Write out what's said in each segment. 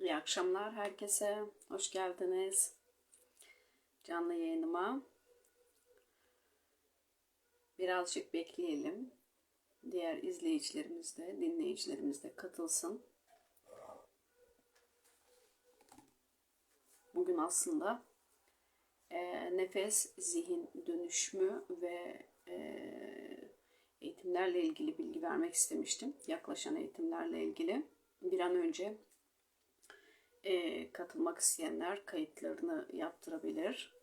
İyi akşamlar herkese. Hoş geldiniz. Canlı yayınıma. Birazcık bekleyelim. Diğer izleyicilerimiz de, dinleyicilerimiz de katılsın. Bugün aslında e, nefes, zihin dönüşümü ve e, eğitimlerle ilgili bilgi vermek istemiştim. Yaklaşan eğitimlerle ilgili. Bir an önce e, katılmak isteyenler kayıtlarını yaptırabilir.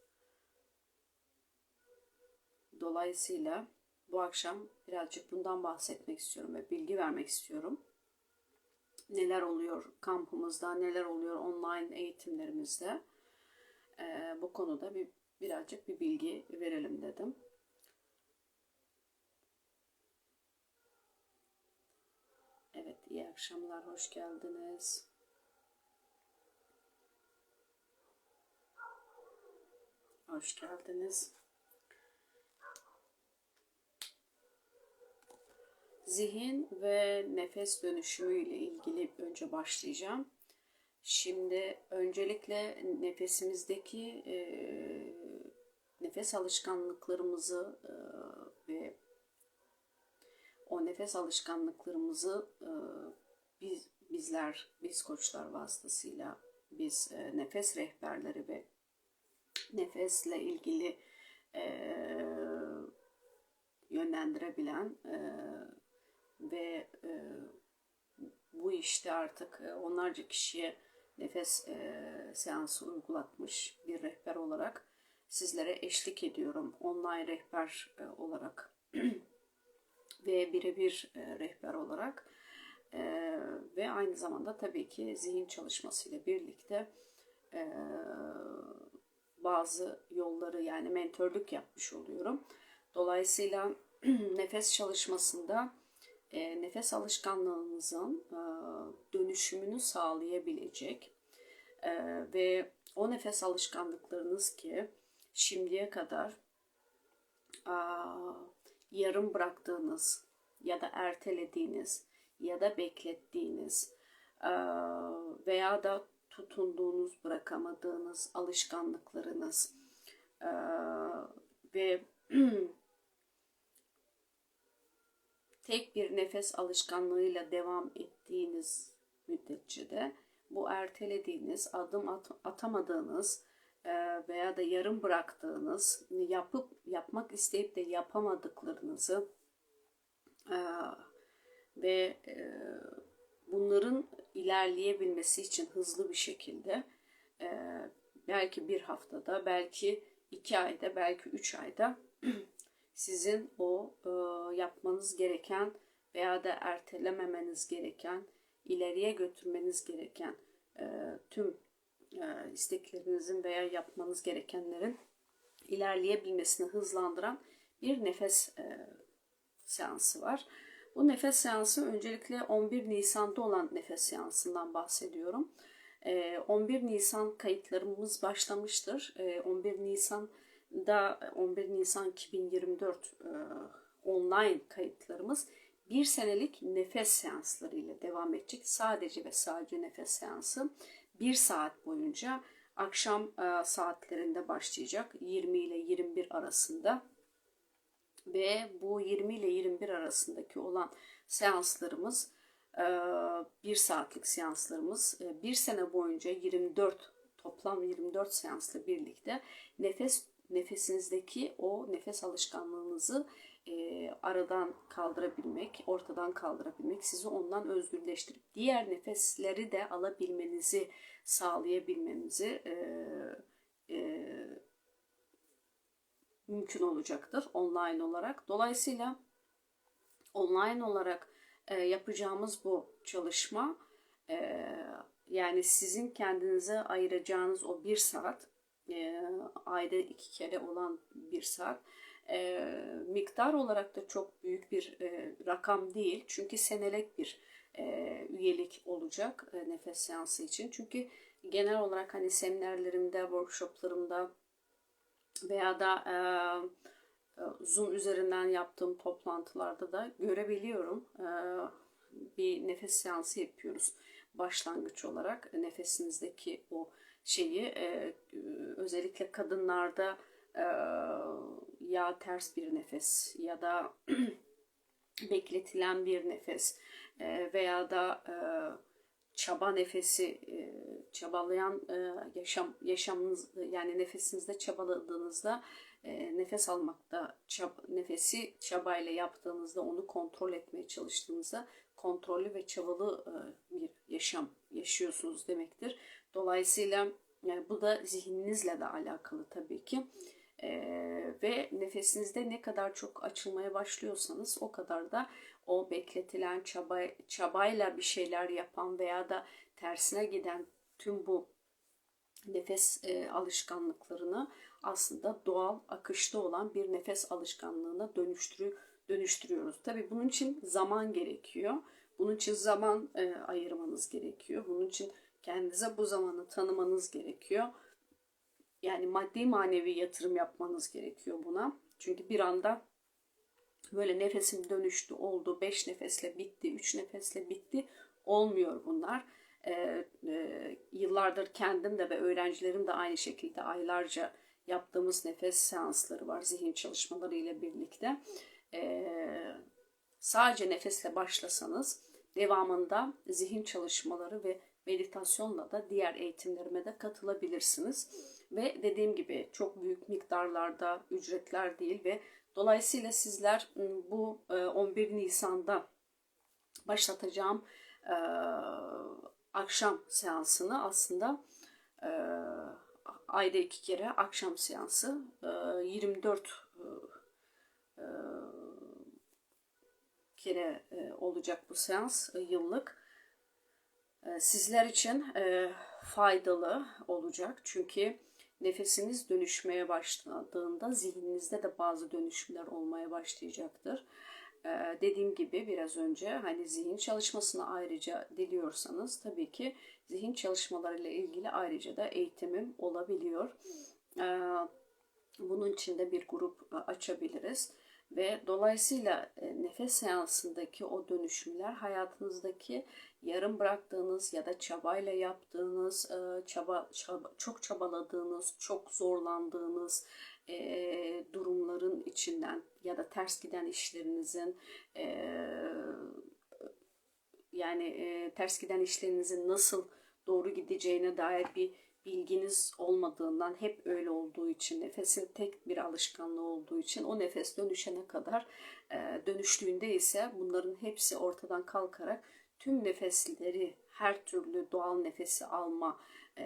Dolayısıyla bu akşam birazcık bundan bahsetmek istiyorum ve bilgi vermek istiyorum. Neler oluyor kampımızda, neler oluyor online eğitimlerimizde. E, bu konuda bir birazcık bir bilgi verelim dedim. Evet, iyi akşamlar, hoş geldiniz. Hoş geldiniz. Zihin ve nefes dönüşümü ile ilgili önce başlayacağım. Şimdi öncelikle nefesimizdeki e, nefes alışkanlıklarımızı e, ve o nefes alışkanlıklarımızı e, biz bizler, biz koçlar vasıtasıyla biz e, nefes rehberleri ve nefesle ilgili e, yönlendirebilen e, ve e, bu işte artık onlarca kişiye nefes e, seansı uygulatmış bir rehber olarak sizlere eşlik ediyorum. Online rehber e, olarak ve birebir e, rehber olarak e, ve aynı zamanda tabii ki zihin çalışmasıyla birlikte e, bazı yolları yani mentörlük yapmış oluyorum. Dolayısıyla nefes çalışmasında e, nefes alışkanlığınızın e, dönüşümünü sağlayabilecek e, ve o nefes alışkanlıklarınız ki şimdiye kadar e, yarım bıraktığınız ya da ertelediğiniz ya da beklettiğiniz e, veya da tutunduğunuz, bırakamadığınız alışkanlıklarınız e, ve tek bir nefes alışkanlığıyla devam ettiğiniz müddetçe de bu ertelediğiniz, adım at atamadığınız e, veya da yarım bıraktığınız, yapıp yapmak isteyip de yapamadıklarınızı e, ve e, bunların ilerleyebilmesi için hızlı bir şekilde belki bir haftada, belki iki ayda, belki üç ayda sizin o e, yapmanız gereken veya da ertelememeniz gereken, ileriye götürmeniz gereken e, tüm e, isteklerinizin veya yapmanız gerekenlerin ilerleyebilmesini hızlandıran bir nefes e, seansı var. Bu nefes seansı öncelikle 11 Nisan'da olan nefes seansından bahsediyorum. 11 Nisan kayıtlarımız başlamıştır. 11 Nisan da 11 Nisan 2024 e, online kayıtlarımız bir senelik nefes seansları ile devam edecek. Sadece ve sadece nefes seansı bir saat boyunca akşam e, saatlerinde başlayacak 20 ile 21 arasında ve bu 20 ile 21 arasındaki olan seanslarımız e, bir saatlik seanslarımız e, bir sene boyunca 24 toplam 24 seansla birlikte nefes nefesinizdeki o nefes alışkanlığınızı e, aradan kaldırabilmek, ortadan kaldırabilmek, sizi ondan özgürleştirip diğer nefesleri de alabilmenizi sağlayabilmenizi e, e, mümkün olacaktır online olarak. Dolayısıyla online olarak e, yapacağımız bu çalışma e, yani sizin kendinize ayıracağınız o bir saat e, ayda iki kere olan bir saat. E, miktar olarak da çok büyük bir e, rakam değil. Çünkü senelik bir e, üyelik olacak e, nefes seansı için. Çünkü genel olarak hani seminerlerimde, workshoplarımda veya da e, Zoom üzerinden yaptığım toplantılarda da görebiliyorum. E, bir nefes seansı yapıyoruz. başlangıç olarak nefesinizdeki o şeyi e, özellikle kadınlarda e, ya ters bir nefes ya da bekletilen bir nefes e, veya da e, çaba nefesi e, çabalayan e, yaşam yaşamınız yani nefesinizde çabaladığınızda e, nefes almakta çab, nefesi çabayla yaptığınızda onu kontrol etmeye çalıştığınızda kontrollü ve çabalı bir yaşam yaşıyorsunuz demektir. Dolayısıyla yani bu da zihninizle de alakalı tabii ki. Ee, ve nefesinizde ne kadar çok açılmaya başlıyorsanız o kadar da o bekletilen çaba, çabayla bir şeyler yapan veya da tersine giden tüm bu nefes e, alışkanlıklarını aslında doğal akışta olan bir nefes alışkanlığına dönüştürü, dönüştürüyoruz. Tabii bunun için zaman gerekiyor. Bunun için zaman e, ayırmanız gerekiyor. Bunun için kendinize bu zamanı tanımanız gerekiyor. Yani maddi manevi yatırım yapmanız gerekiyor buna. Çünkü bir anda böyle nefesim dönüştü, oldu, beş nefesle bitti, üç nefesle bitti. Olmuyor bunlar. Ee, e, yıllardır kendim de ve öğrencilerim de aynı şekilde aylarca yaptığımız nefes seansları var zihin çalışmaları ile birlikte. Ee, sadece nefesle başlasanız devamında zihin çalışmaları ve meditasyonla da diğer eğitimlerime de katılabilirsiniz. Ve dediğim gibi çok büyük miktarlarda ücretler değil ve dolayısıyla sizler ıı, bu 11 ıı, Nisan'da başlatacağım akşam seansını aslında ayda iki kere akşam seansı e, 24 e, kere olacak bu seans yıllık. Sizler için faydalı olacak çünkü nefesiniz dönüşmeye başladığında zihninizde de bazı dönüşümler olmaya başlayacaktır. Ee, dediğim gibi biraz önce hani zihin çalışmasını ayrıca diliyorsanız tabii ki zihin çalışmalarıyla ilgili ayrıca da eğitimim olabiliyor. Ee, bunun için de bir grup açabiliriz ve dolayısıyla e, nefes seansındaki o dönüşümler hayatınızdaki yarım bıraktığınız ya da çabayla yaptığınız, e, çaba, çok çabaladığınız, çok zorlandığınız e, durumların içinden ya da ters giden işlerinizin yani ters giden işlerinizin nasıl doğru gideceğine dair bir bilginiz olmadığından hep öyle olduğu için nefesin tek bir alışkanlığı olduğu için o nefes dönüşene kadar e, dönüştüğünde ise bunların hepsi ortadan kalkarak tüm nefesleri her türlü doğal nefesi alma e,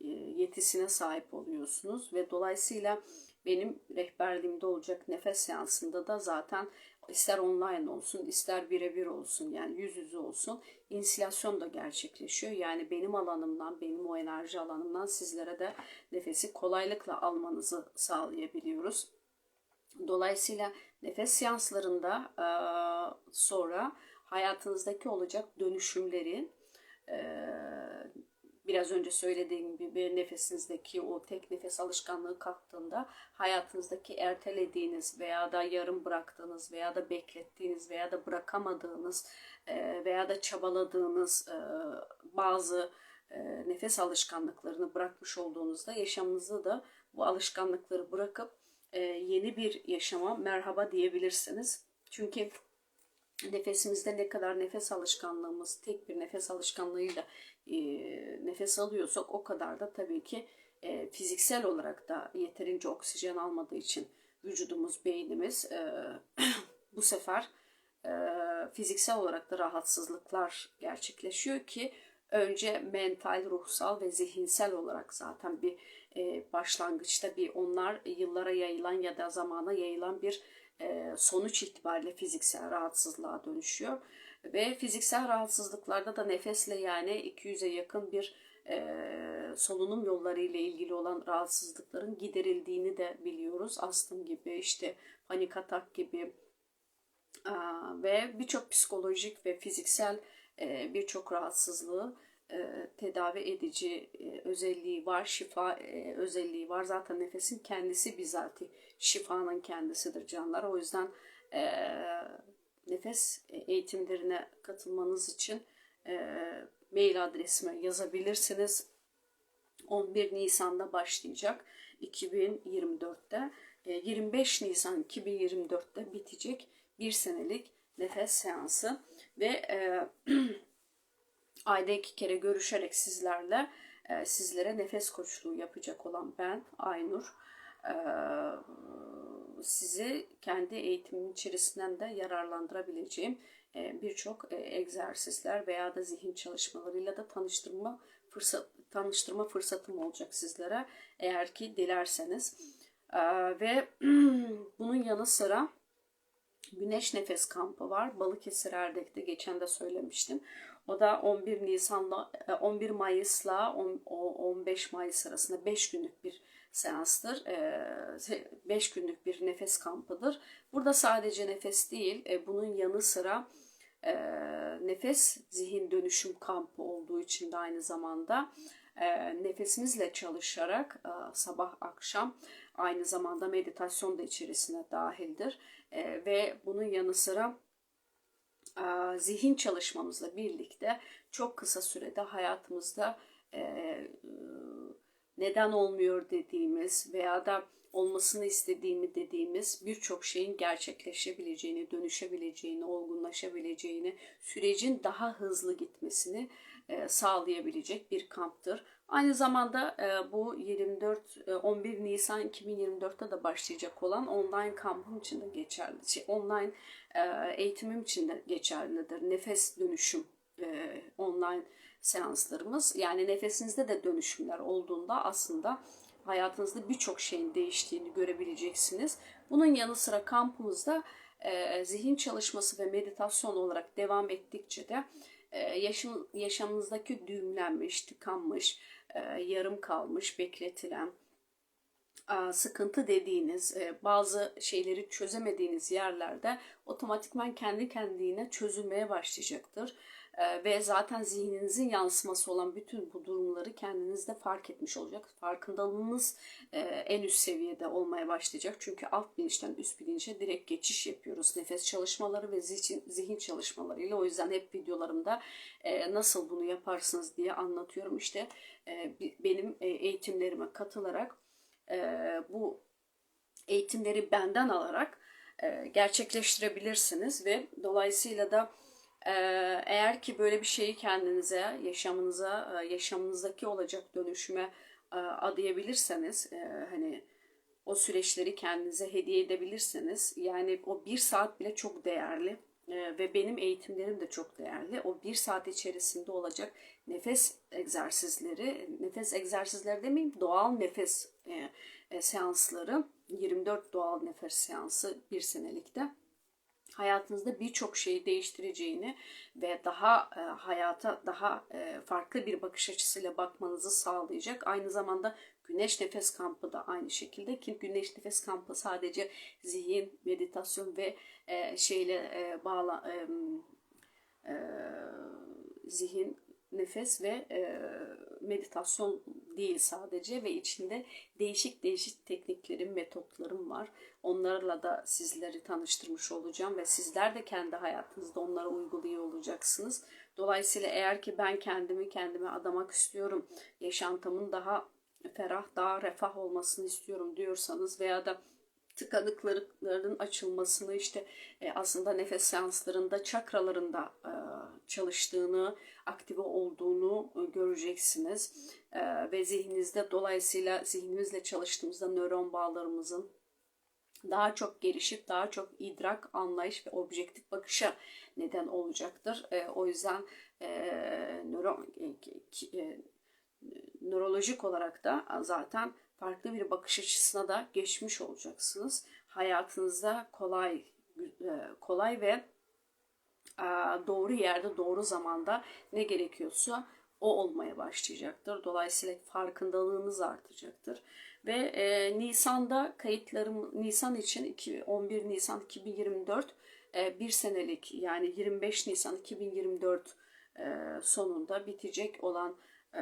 e, yetisine sahip oluyorsunuz. Ve dolayısıyla benim rehberliğimde olacak nefes seansında da zaten ister online olsun ister birebir olsun yani yüz yüze olsun insilasyon da gerçekleşiyor. Yani benim alanımdan, benim o enerji alanımdan sizlere de nefesi kolaylıkla almanızı sağlayabiliyoruz. Dolayısıyla nefes seanslarında sonra hayatınızdaki olacak dönüşümleri biraz önce söylediğim gibi nefesinizdeki o tek nefes alışkanlığı kalktığında hayatınızdaki ertelediğiniz veya da yarım bıraktığınız veya da beklettiğiniz veya da bırakamadığınız veya da çabaladığınız bazı nefes alışkanlıklarını bırakmış olduğunuzda yaşamınızda da bu alışkanlıkları bırakıp yeni bir yaşama merhaba diyebilirsiniz. Çünkü nefesimizde ne kadar nefes alışkanlığımız tek bir nefes alışkanlığıyla nefes alıyorsak o kadar da tabii ki fiziksel olarak da yeterince oksijen almadığı için vücudumuz, beynimiz bu sefer fiziksel olarak da rahatsızlıklar gerçekleşiyor ki önce mental, ruhsal ve zihinsel olarak zaten bir başlangıçta bir onlar yıllara yayılan ya da zamana yayılan bir sonuç itibariyle fiziksel rahatsızlığa dönüşüyor. Ve fiziksel rahatsızlıklarda da nefesle yani 200'e yakın bir e, solunum yolları ile ilgili olan rahatsızlıkların giderildiğini de biliyoruz. Astım gibi işte panik atak gibi e, ve birçok psikolojik ve fiziksel e, birçok rahatsızlığı e, tedavi edici e, özelliği var, şifa e, özelliği var. Zaten nefesin kendisi bizatihi şifanın kendisidir canlar. O yüzden e, nefes eğitimlerine katılmanız için e, mail adresime yazabilirsiniz. 11 Nisan'da başlayacak 2024'te. E, 25 Nisan 2024'te bitecek bir senelik nefes seansı ve e, ayda iki kere görüşerek sizlerle e, sizlere nefes koçluğu yapacak olan ben Aynur e, sizi kendi eğitimim içerisinden de yararlandırabileceğim e, birçok e, egzersizler veya da zihin çalışmalarıyla da tanıştırma fırsat tanıştırma fırsatım olacak sizlere eğer ki dilerseniz E, ve bunun yanı sıra Güneş Nefes kampı var. Balıkesir Erdek'te geçen de söylemiştim. O da 11 Nisan'la 11 Mayıs'la 15 Mayıs arasında 5 günlük bir seanstır. 5 günlük bir nefes kampıdır. Burada sadece nefes değil, e, bunun yanı sıra e, nefes zihin dönüşüm kampı olduğu için de aynı zamanda e, nefesimizle çalışarak sabah akşam aynı zamanda meditasyon da içerisine dahildir. Ve bunun yanı sıra zihin çalışmamızla birlikte çok kısa sürede hayatımızda neden olmuyor dediğimiz veya da olmasını istediğimi dediğimiz birçok şeyin gerçekleşebileceğini, dönüşebileceğini, olgunlaşabileceğini, sürecin daha hızlı gitmesini sağlayabilecek bir kamptır. Aynı zamanda bu 24 11 Nisan 2024'te de başlayacak olan online kampım için de geçerli. Şey, online eğitimim için de geçerlidir. Nefes dönüşüm online seanslarımız. Yani nefesinizde de dönüşümler olduğunda aslında hayatınızda birçok şeyin değiştiğini görebileceksiniz. Bunun yanı sıra kampımızda e, zihin çalışması ve meditasyon olarak devam ettikçe de e, yaşam, yaşamınızdaki düğümlenmiş, tıkanmış, e, yarım kalmış, bekletilen, sıkıntı dediğiniz, e, bazı şeyleri çözemediğiniz yerlerde otomatikman kendi kendine çözülmeye başlayacaktır. Ee, ve zaten zihninizin yansıması olan bütün bu durumları kendinizde fark etmiş olacak. Farkındalığınız e, en üst seviyede olmaya başlayacak. Çünkü alt bilinçten üst bilince direkt geçiş yapıyoruz. Nefes çalışmaları ve zihin, zihin çalışmalarıyla. O yüzden hep videolarımda e, nasıl bunu yaparsınız diye anlatıyorum. İşte e, benim eğitimlerime katılarak bu eğitimleri benden alarak gerçekleştirebilirsiniz ve dolayısıyla da eğer ki böyle bir şeyi kendinize, yaşamınıza, e, yaşamınızdaki olacak dönüşüme e, adayabilirseniz, e, hani o süreçleri kendinize hediye edebilirseniz, yani o bir saat bile çok değerli ve benim eğitimlerim de çok değerli. O bir saat içerisinde olacak nefes egzersizleri, nefes egzersizleri demeyeyim, doğal nefes seansları, 24 doğal nefes seansı bir senelikte hayatınızda birçok şeyi değiştireceğini ve daha e, hayata daha e, farklı bir bakış açısıyla bakmanızı sağlayacak. Aynı zamanda Güneş Nefes Kampı da aynı şekilde ki Güneş Nefes Kampı sadece zihin, meditasyon ve e, şeyle e, bağla e, e, zihin, nefes ve e, meditasyon değil sadece ve içinde değişik değişik tekniklerim, metotlarım var. Onlarla da sizleri tanıştırmış olacağım ve sizler de kendi hayatınızda onları uyguluyor olacaksınız. Dolayısıyla eğer ki ben kendimi kendime adamak istiyorum, yaşantımın daha ferah, daha refah olmasını istiyorum diyorsanız veya da tıkanıklıkların açılmasını işte e, aslında nefes seanslarında çakralarında e, çalıştığını, aktive olduğunu e, göreceksiniz. E, ve zihninizde dolayısıyla zihnimizle çalıştığımızda nöron bağlarımızın daha çok gelişip daha çok idrak, anlayış ve objektif bakışa neden olacaktır. E, o yüzden e, nöro, e, e, nörolojik olarak da zaten farklı bir bakış açısına da geçmiş olacaksınız. Hayatınızda kolay e, kolay ve e, doğru yerde doğru zamanda ne gerekiyorsa o olmaya başlayacaktır. Dolayısıyla farkındalığınız artacaktır. Ve e, Nisan'da kayıtlarım Nisan için 11 Nisan 2024 e, bir senelik yani 25 Nisan 2024 e, sonunda bitecek olan e,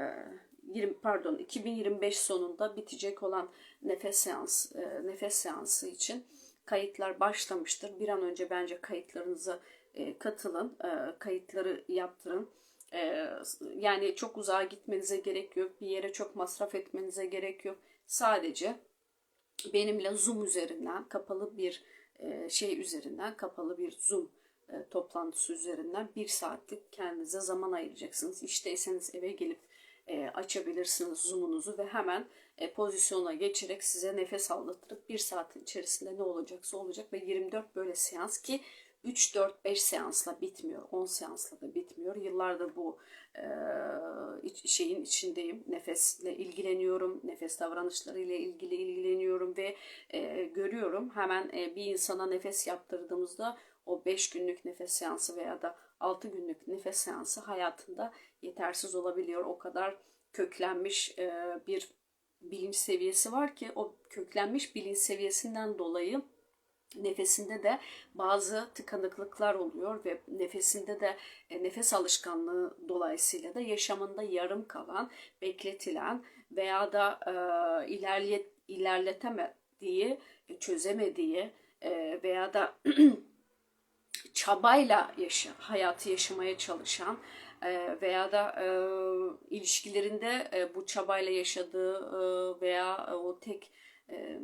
20 pardon 2025 sonunda bitecek olan nefes seans e, nefes seansı için kayıtlar başlamıştır. Bir an önce bence kayıtlarınızı e, katılın, e, kayıtları yaptırın. Ee, yani çok uzağa gitmenize gerek yok. Bir yere çok masraf etmenize gerek yok. Sadece benimle Zoom üzerinden kapalı bir e, şey üzerinden kapalı bir Zoom e, toplantısı üzerinden bir saatlik kendinize zaman ayıracaksınız. İşteyseniz eve gelip e, açabilirsiniz Zoom'unuzu ve hemen e, pozisyona geçerek size nefes aldırtırıp bir saatin içerisinde ne olacaksa olacak ve 24 böyle seans ki 3, 4, 5 seansla bitmiyor. 10 seansla da bitmiyor. Yıllardır bu e, şeyin içindeyim. Nefesle ilgileniyorum. Nefes davranışlarıyla ilgili ilgileniyorum ve e, görüyorum. Hemen e, bir insana nefes yaptırdığımızda o 5 günlük nefes seansı veya da 6 günlük nefes seansı hayatında yetersiz olabiliyor. O kadar köklenmiş e, bir bilinç seviyesi var ki o köklenmiş bilinç seviyesinden dolayı nefesinde de bazı tıkanıklıklar oluyor ve nefesinde de e, nefes alışkanlığı dolayısıyla da yaşamında yarım kalan, bekletilen veya da e, ilerlet, ilerletemediği, çözemediği e, veya da çabayla yaşa, hayatı yaşamaya çalışan e, veya da e, ilişkilerinde e, bu çabayla yaşadığı e, veya e, o tek e,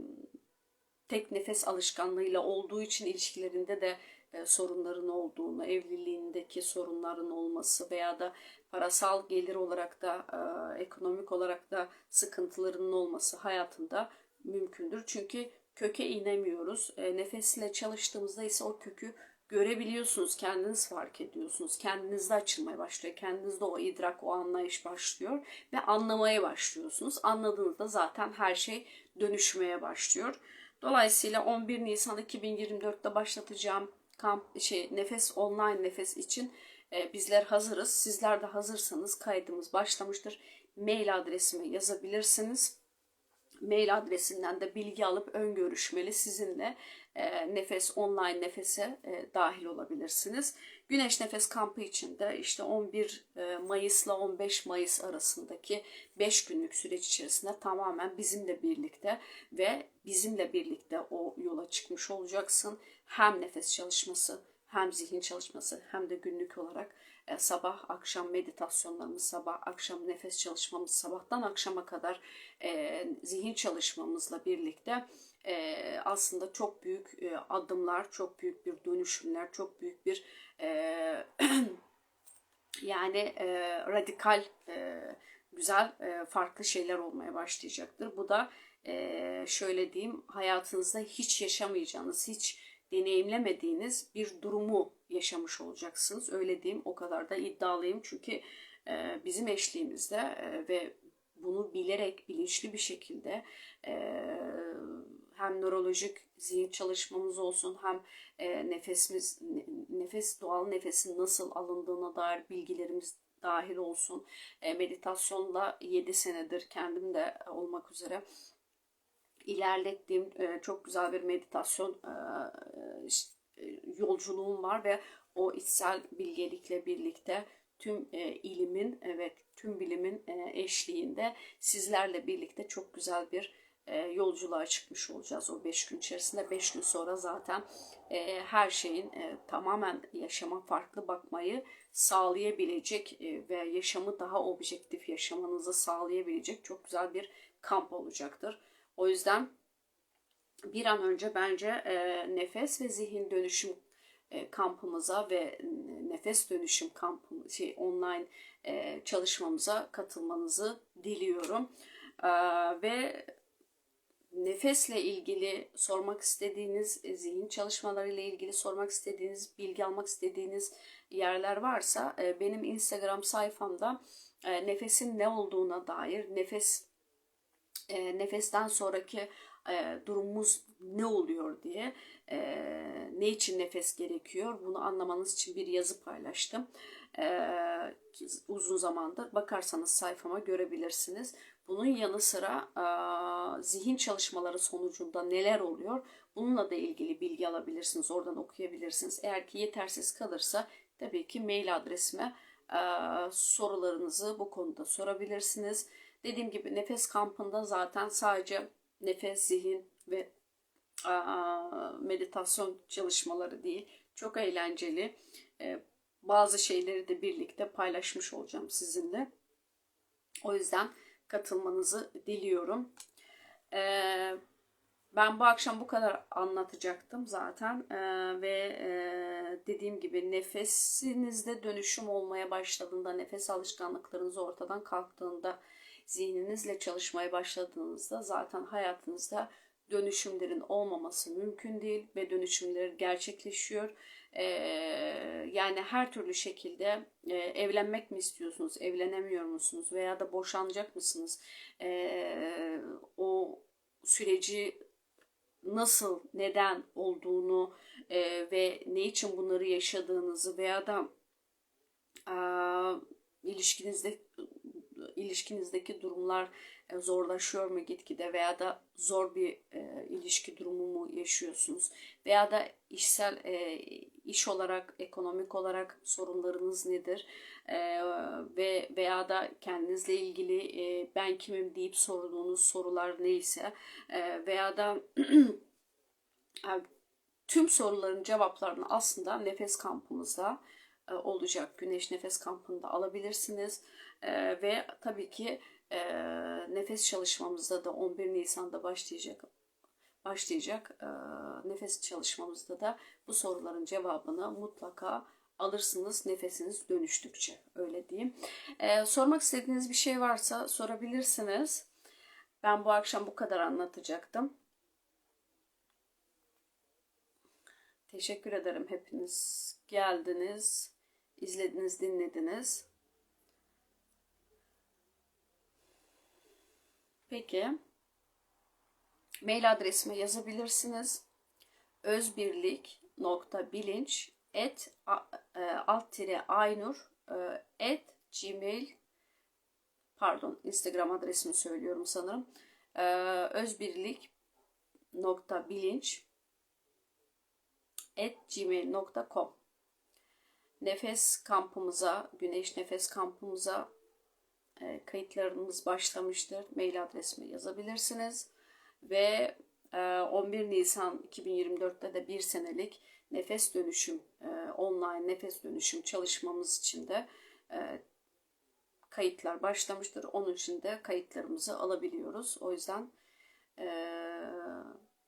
tek nefes alışkanlığıyla olduğu için ilişkilerinde de e, sorunların olduğunu, evliliğindeki sorunların olması veya da parasal gelir olarak da e, ekonomik olarak da sıkıntılarının olması hayatında mümkündür. Çünkü köke inemiyoruz. E, nefesle çalıştığımızda ise o kökü görebiliyorsunuz, kendiniz fark ediyorsunuz. Kendinizde açılmaya başlıyor. Kendinizde o idrak, o anlayış başlıyor ve anlamaya başlıyorsunuz. Anladığınızda zaten her şey dönüşmeye başlıyor. Dolayısıyla 11 Nisan 2024'te başlatacağım kamp şey nefes online nefes için e, bizler hazırız. Sizler de hazırsanız kaydımız başlamıştır. Mail adresime yazabilirsiniz. Mail adresinden de bilgi alıp ön görüşmeli sizinle e, nefes online nefese e, dahil olabilirsiniz. Güneş Nefes Kampı için de işte 11 e, Mayıs ile 15 Mayıs arasındaki 5 günlük süreç içerisinde tamamen bizimle birlikte ve bizimle birlikte o yola çıkmış olacaksın. Hem nefes çalışması hem zihin çalışması hem de günlük olarak e, sabah akşam meditasyonlarımız, sabah akşam nefes çalışmamız, sabahtan akşama kadar e, zihin çalışmamızla birlikte e, aslında çok büyük e, adımlar, çok büyük bir dönüşümler, çok büyük bir e, yani e, radikal e, güzel e, farklı şeyler olmaya başlayacaktır. Bu da e, şöyle diyeyim hayatınızda hiç yaşamayacağınız, hiç deneyimlemediğiniz bir durumu yaşamış olacaksınız. Öyle diyeyim o kadar da iddialıyım çünkü e, bizim eşliğimizde e, ve bunu bilerek bilinçli bir şekilde e, hem nörolojik zihin çalışmamız olsun hem nefesimiz nefes doğal nefesin nasıl alındığına dair bilgilerimiz dahil olsun. Meditasyonla 7 senedir kendim de olmak üzere ilerlettiğim e, çok güzel bir meditasyon e, e, yolculuğum var ve o içsel bilgelikle birlikte tüm ilimin ve tüm bilimin eşliğinde sizlerle birlikte çok güzel bir yolculuğa çıkmış olacağız o 5 gün içerisinde. 5 gün sonra zaten her şeyin tamamen yaşama farklı bakmayı sağlayabilecek ve yaşamı daha objektif yaşamanızı sağlayabilecek çok güzel bir kamp olacaktır. O yüzden bir an önce bence e, nefes ve zihin dönüşüm e, kampımıza ve nefes dönüşüm kampı şey online e, çalışmamıza katılmanızı diliyorum. E, ve nefesle ilgili sormak istediğiniz, e, zihin çalışmalarıyla ilgili sormak istediğiniz, bilgi almak istediğiniz yerler varsa e, benim Instagram sayfamda e, nefesin ne olduğuna dair, nefes nefesten sonraki durumumuz ne oluyor diye, ne için nefes gerekiyor bunu anlamanız için bir yazı paylaştım. Uzun zamandır bakarsanız sayfama görebilirsiniz. Bunun yanı sıra zihin çalışmaları sonucunda neler oluyor? Bununla da ilgili bilgi alabilirsiniz. Oradan okuyabilirsiniz. Eğer ki yetersiz kalırsa tabii ki mail adresime sorularınızı bu konuda sorabilirsiniz. Dediğim gibi nefes kampında zaten sadece nefes, zihin ve meditasyon çalışmaları değil. Çok eğlenceli. bazı şeyleri de birlikte paylaşmış olacağım sizinle. O yüzden katılmanızı diliyorum. Ee, ben bu akşam bu kadar anlatacaktım zaten Ee, ve e, dediğim gibi nefesinizde dönüşüm olmaya başladığında, nefes alışkanlıklarınız ortadan kalktığında, zihninizle çalışmaya başladığınızda zaten hayatınızda dönüşümlerin olmaması mümkün değil ve dönüşümler gerçekleşiyor. Ee, yani her türlü şekilde e, evlenmek mi istiyorsunuz, evlenemiyor musunuz veya da boşanacak mısınız? Ee, o süreci nasıl, neden olduğunu e, ve ne için bunları yaşadığınızı veya da e, ilişkinizde ilişkinizdeki durumlar e, zorlaşıyor mu gitgide veya da zor bir e, ilişki durumu mu yaşıyorsunuz veya da işsel e, iş olarak ekonomik olarak sorunlarınız nedir e, ve veya da kendinizle ilgili e, ben kimim deyip sorduğunuz sorular neyse e, veya da tüm soruların cevaplarını aslında nefes kampımızda e, olacak. Güneş nefes kampında alabilirsiniz. E, ve tabii ki e, nefes çalışmamızda da 11 Nisan'da başlayacak başlayacak e, nefes çalışmamızda da bu soruların cevabını mutlaka alırsınız nefesiniz dönüştükçe öyle diyeyim. E, sormak istediğiniz bir şey varsa sorabilirsiniz. Ben bu akşam bu kadar anlatacaktım. Teşekkür ederim hepiniz geldiniz, izlediniz, dinlediniz. Peki. Mail adresime yazabilirsiniz. özbirlik.bilinç et alt tire aynur et gmail pardon instagram adresimi söylüyorum sanırım özbirlik.bilinç et gmail.com Nefes kampımıza, Güneş Nefes kampımıza e, kayıtlarımız başlamıştır. Mail adresime yazabilirsiniz. Ve e, 11 Nisan 2024'te de bir senelik nefes dönüşüm, e, online nefes dönüşüm çalışmamız için de e, kayıtlar başlamıştır. Onun için de kayıtlarımızı alabiliyoruz. O yüzden e,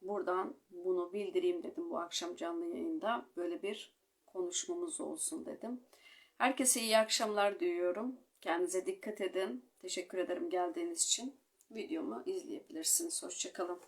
buradan bunu bildireyim dedim bu akşam canlı yayında. Böyle bir konuşmamız olsun dedim. Herkese iyi akşamlar diliyorum. Kendinize dikkat edin. Teşekkür ederim geldiğiniz için. Videomu izleyebilirsiniz. Hoşçakalın.